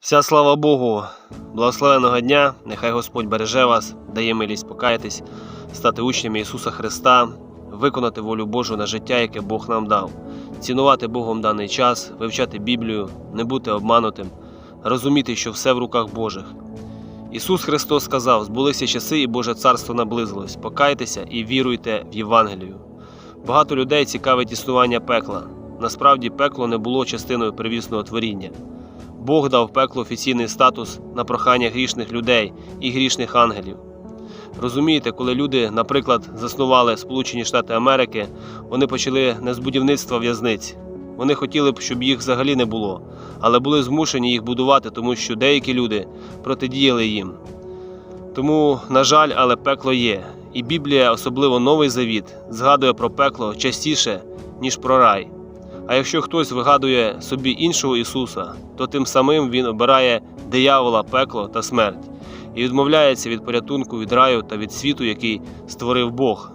Вся слава Богу, благословеного дня, нехай Господь береже вас, дає милість покаятись, стати учнями Ісуса Христа, виконати волю Божу на життя, яке Бог нам дав, цінувати Богом даний час, вивчати Біблію, не бути обманутим, розуміти, що все в руках Божих. Ісус Христос сказав: збулися часи, і Боже царство наблизилось. Покайтеся і віруйте в Євангелію. Багато людей цікавить існування пекла. Насправді, пекло не було частиною первісного творіння. Бог дав пеклу офіційний статус на прохання грішних людей і грішних ангелів. Розумієте, коли люди, наприклад, заснували Сполучені Штати Америки, вони почали не з будівництва в'язниць. Вони хотіли б, щоб їх взагалі не було, але були змушені їх будувати, тому що деякі люди протидіяли їм. Тому, на жаль, але пекло є. І Біблія, особливо Новий Завіт, згадує про пекло частіше, ніж про рай. А якщо хтось вигадує собі іншого Ісуса, то тим самим він обирає диявола, пекло та смерть і відмовляється від порятунку від раю та від світу, який створив Бог